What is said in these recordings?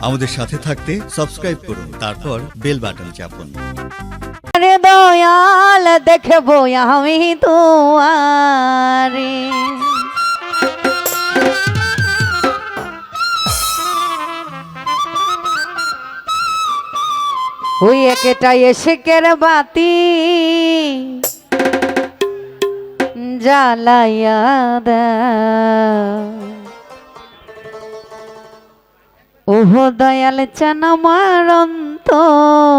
আমাদের সাথে থাকতে সাবস্ক্রাইব করুন, তারপর বেল বাটন চাপুন। রে দয়াল, দেখব আমি তোমারে। ওই একটা এসেকের বাতি জ্বালাইয়া দাও। ওহ দয়াল চান আমার অন্তরে।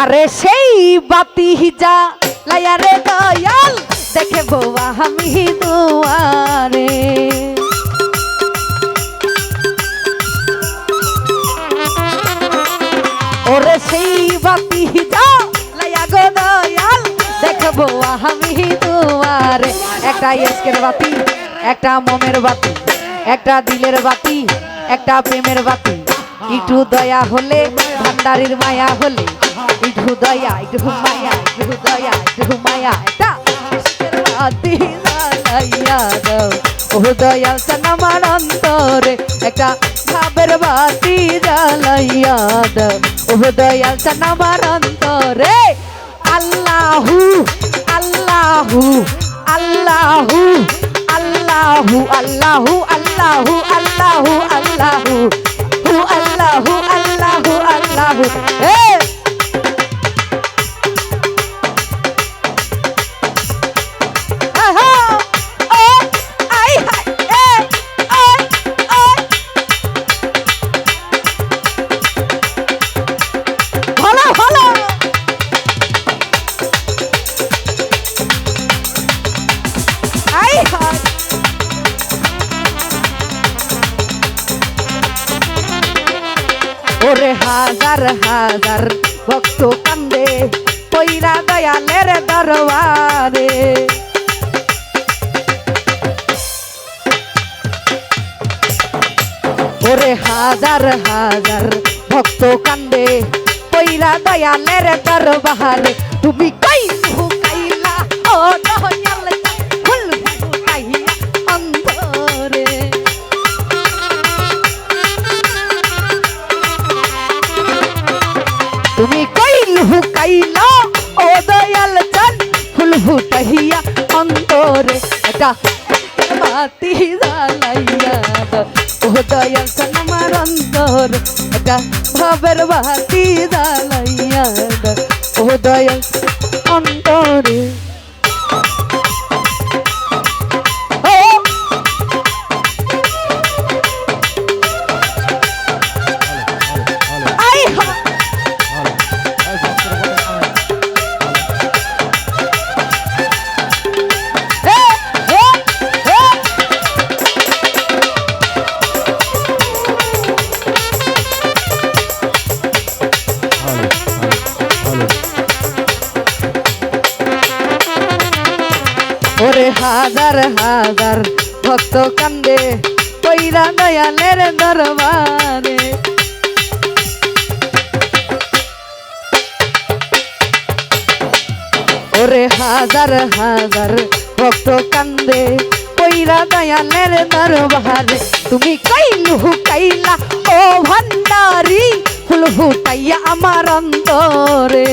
আরে সেই বাতি হিজা লাইয়া রে দয়াল, দেখে বৌয়া আমি দুয়ারে। একটা এসকের বাতি, একটা মমের বাতি, একটা দিলের বাতি, একটা প্রেমের বাতি। একটু দয়া হলে, ভান্ডারির মায়া হলে একটু দয়া একটু মায়া একটু দয়া একটু মায়া একটা বাতি দাও। ও দয়াল আমার অন্তরে, একটা ভাবের বাতি জ্বালাইয়া দাও। ও দয়াল আমার অন্তরে, আল্লাহু আল্লাহু আল্লাহু আল্লাহু আল্লাহু আল্লাহু আল্লাহু আল্লাহু হু আল্লাহু আল্লাহু আল্লাহু। এ ওরে হাজার হাজার ভক্ত কান্দে পৈরা দয়ালের দরবারে ওরে হাজার হাজার ভক্ত কান্দে পৈরা দয়ালের দরবারে তুমি কই হুকাইলা ও ফুটাইয়া অন্তরে এটা বাতি জ্বালাইয়া। ও দয়াল আমার অন্তর এটা ভাবের বাতি জ্বালাইয়া। ও দয়াল অন্তরে হাজার হাজার ভক্ত কান্দে পৈরা দয়ালের দরবারে। ওরে হাজার হাজার ভক্ত কান্দে পৈরা দয়ালের দরবারে। তুমি কাইলু কাইলা, ও ভান্ডারি ফুল ফুটাইয়া আমার অন্তরে।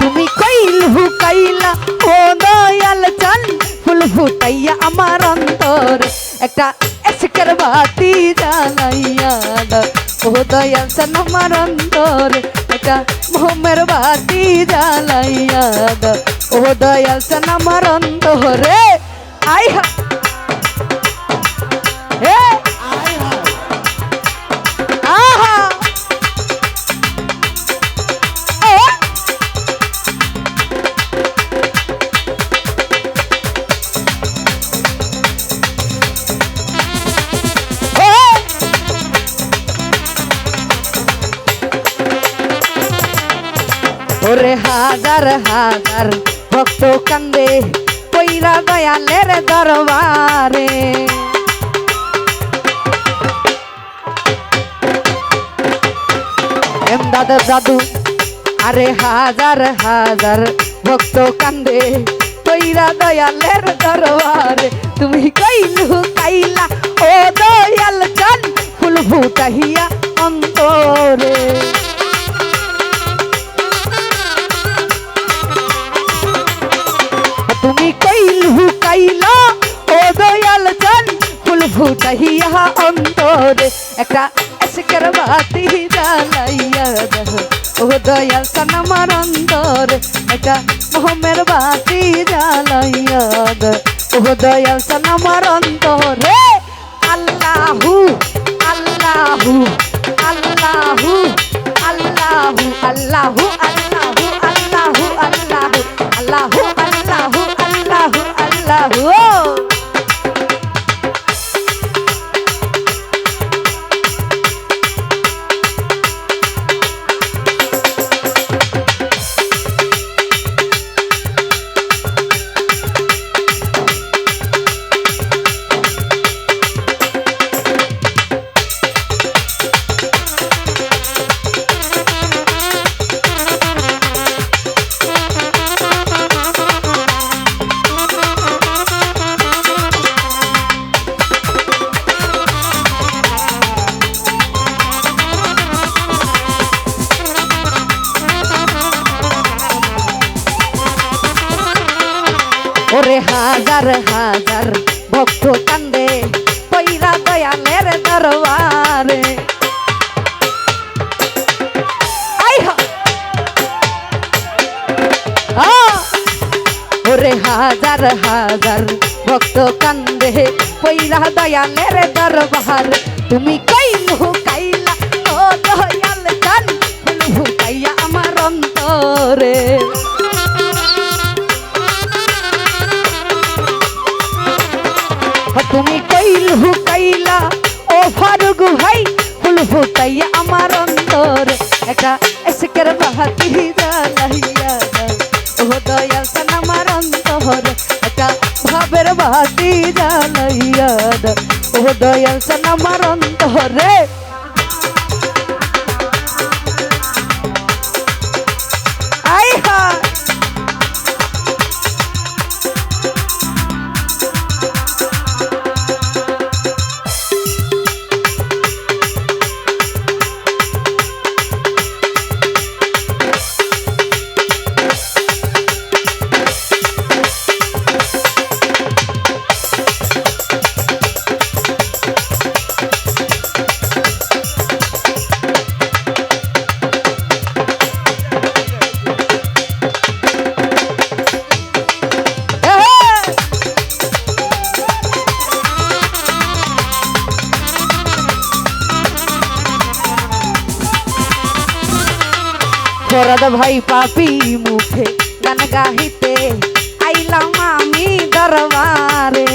তুমি কইল হুকাইলা ও দয়াল চান ফুল ফুটাইয়া আমার অন্তর একটা এসকের বাতি জ্বালাইয়া। ও দয়াল চান আমার অন্তর একটা মোমের বাতি জ্বালাইয়া। ও দয়াল চান আমার অন্তরে আই হে ওরে হাজার হাজার ভক্ত কান্দে কইরা দয়ালের দরবারে দাদা দাদু আরে হাজার হাজার ভক্ত কান্দে কইরা দয়ালের দরবারে তুমি কইলু কাইলা ও বাতি জ্বালাইয়া দেহ ও দয়াল চান আমার অন্তরে। আল্লাহু আল্লাহু আল্লাহু আল্লাহু আল্লাহু আল্লাহু ওরে হাজার হাজার ভক্ত কান্দে পৈরা দয়ালের দরবারে! ওরে হাজার হাজার ভক্ত কান্দে পৈরা দয়ালের দরবার। তুমি কইলু কাইলা ও দয়াল কান ভুকাইয়া আমার অন্তরে। তুমি কইল হুকাইলা, ও ফারুক ভাই, ফুল ফুটাইয়া আমার অন্তর একটা এসকের বাহাতি জ্বালাইয়া। ও দয়াল সান আমার অন্তর একটা ভাবের বাহাতি জ্বালাইয়া। ও দয়াল সান আমার অন্তরে ফরদ ভাই পাপি মুখে গান গাহিতে আইলাম আমি দরবারে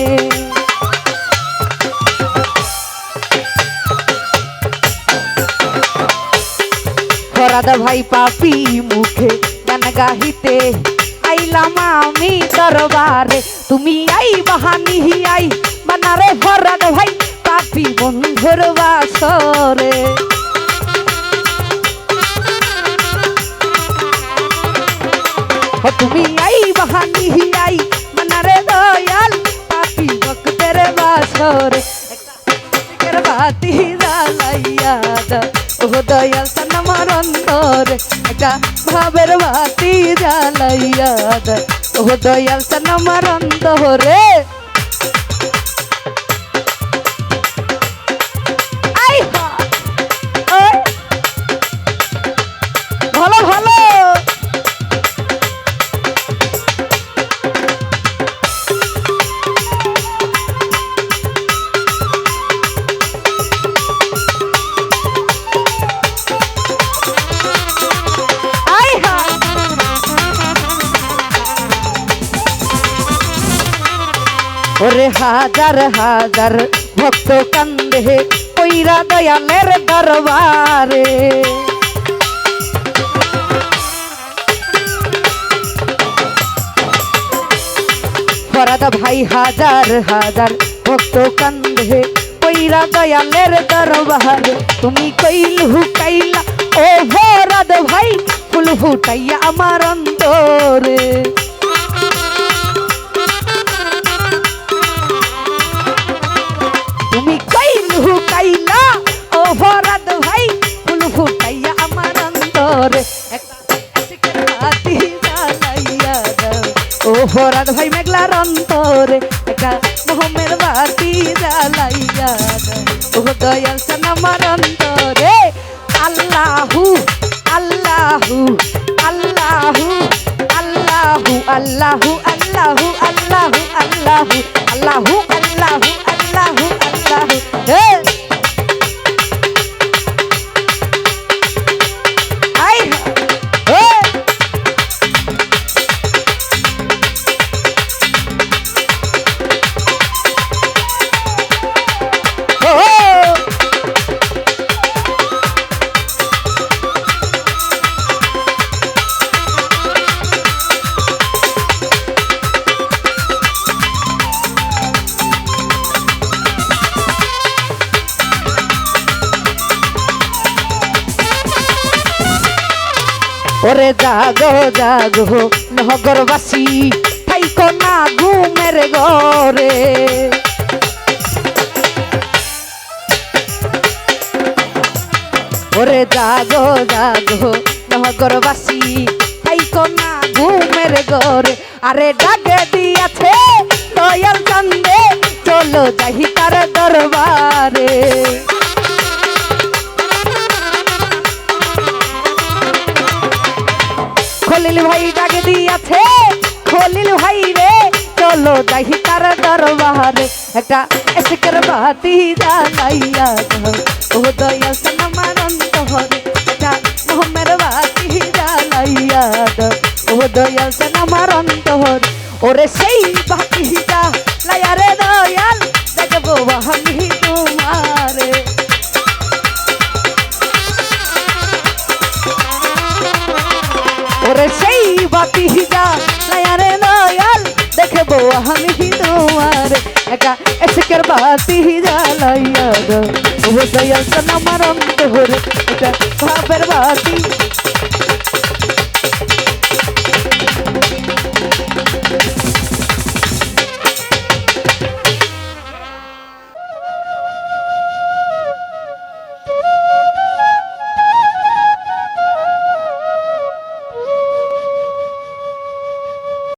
ফরদ ভাই পাপি মুখে গান গাহিতে আইলাম আমি দরবারে তুমি আই বাহানি আই বানারে ফরদ ভাই পাপি বন্ধুর বাসরে ও তুমি আই বাহানি আই মনারে দয়াল পাপি বকদের বাসরে বাতি জ্বালাইয়া দাও ও দয়াল সান আমার অন্তরে একটা ভাবের বাতি জ্বালাইয়া দাও ও দয়াল সান আমার অন্তরে ওরে হাজার হাজার ভক্ত কান্দে ওইরা দয়ালের দরবারে ফরাদ ভাই হাজার হাজার ভক্ত কান্দে ওইরা দয়ালের দরবারে তুমি কইল হুকাইলা ও ও ভরাদ ভাই ফুল ফুটাইয়া আমার অন্তরে ও ভাই মেঘলার অন্তরে একটা মোহমের বাতি জ্বালাইয়া ও দয়াল সান আমার অন্তরে আল্লাহু আল্লাহু আল্লাহু আল্লাহু আল্লাহু আল্লাহু আল্লাহু আল্লাহু আল্লাহু আল্লাহু আল্লাহু আল্লাহু হে ওরে জাগো জাগো, নগরবাসী, থাইকো না ঘুমের ঘরে। ওরে জাগো জাগো, নগরবাসী, থাইকো না ঘুমের ঘরে। আরে ডাকে দিয়াছে দয়াল চন্দে, চলো যাহি তার দরবারে। চলো যাহি তার দরবারে। একটা এসকের বাতি জ্বালাইয়া দাও। ও দয়া সনমান অন্তরে একটা মোহমের বাতি জ্বালাইয়া দাও। ও দয়া সনমার অন্তর ওরে সেই বাতিটা লাইয়া রে দয়াল, দেখব আমি তোমারে। ওরে সেই বাতি আমি তোমার একা এসকের বাতি জ্বালাইয়া দাও ও দয়াল আমার অন্তর এটা ভাবের বাতি।